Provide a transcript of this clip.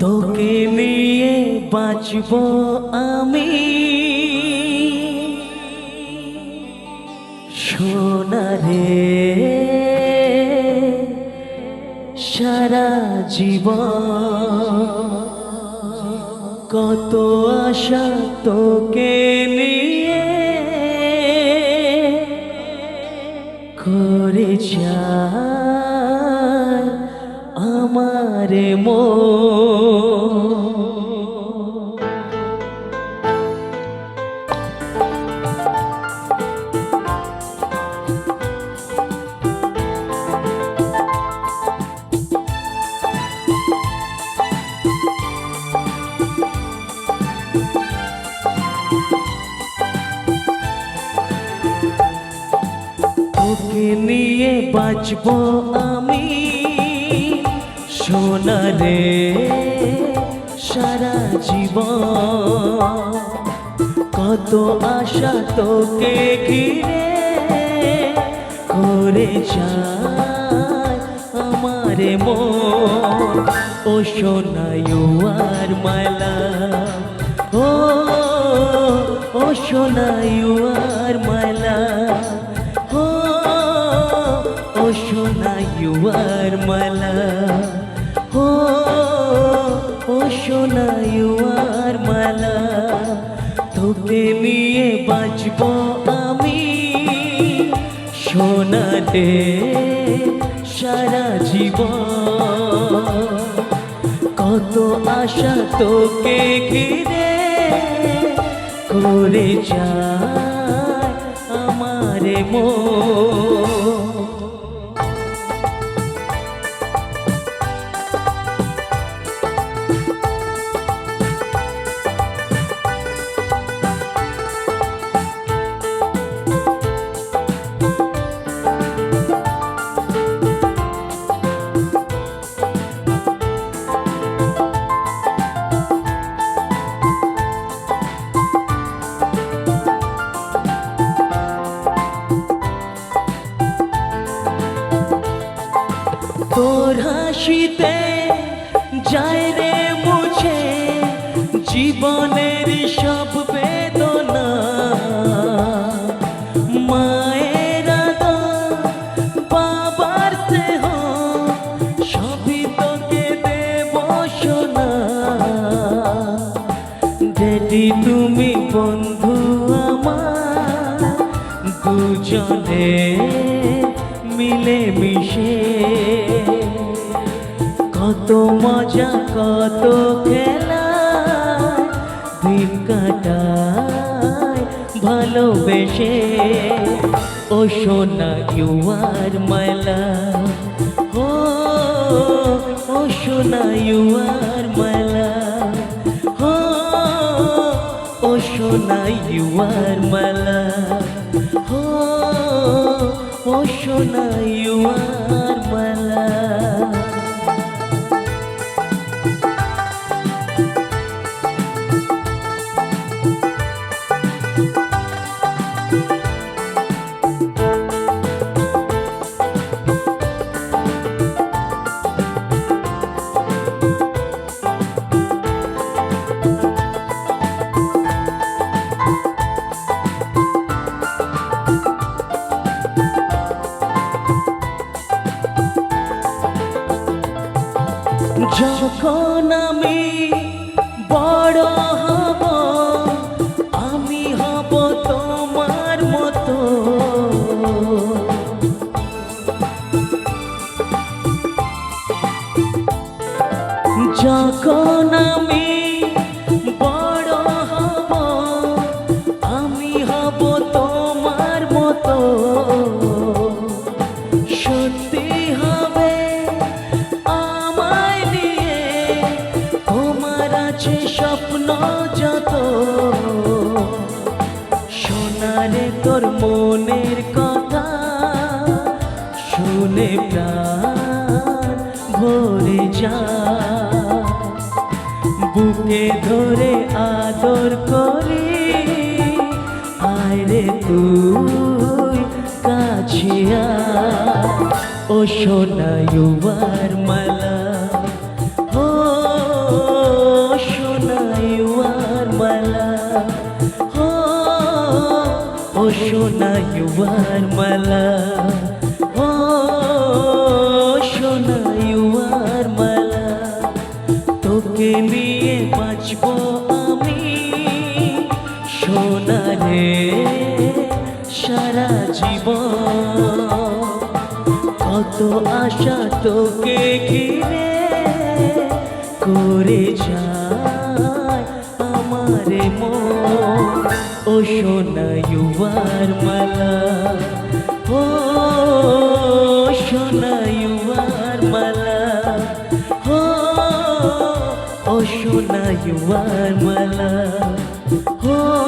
তোকে নিয়ে বাঁচব আমি। সোনারে সারা জীবন কত আশা তোকে নিয়ে করে যায় আমারে মো তোকে নিয়ে বাঁচব আমি? সোনারে সারা জীবন। কত আশা তোকে ঘিরে করে যায় আমারে মন। ও সোনা ইউ আর মালা ও ও সোনা ও সোনা ইউ আর মালা। তোকে নিয়ে বাঁচব আমি। সোনা রে সারা জীবন। কত আশা তোকে ঘিরে করে যায় আমারে মন। তোর হাসিতে যায় রে মুছে জীবনের সব বেদনা। মায়ের বাবার স্নেহ, সবই তোকে দেব সোনা। ডেডি তুমি বন্ধু আমার, দুজনে মিলে মিশে। কত মজা, কত খেলা, দিন কাটায় ভালোবেসে। ও সোনা ইউ আর মালা, ও ও সোনা ইউ আর মালা, ও ও সোনা ইউ মালা। ও আর মালা। যখন আমি বড় আছে স্বপ্ন যত। সোনারে তোর মনের কথা শুনে প্রাণ ভরে যা। বুকে ধরে আদর করে আয় রে তুই কাছে ও সোনা মালা সোনা ইউয়ার মালা। ও সোনা ইউয়ার মালা। তোকে নিয়ে বাঁচবো আমি। সোনা রে, সারা জীবন। কত আশা তোকে ঘিরে করে যায় আমার মো ও সোনা ইউয়ার মালা, ও সোনা ইউয়ার মালা, ও ও সোনা ইউয়ার মালা, ও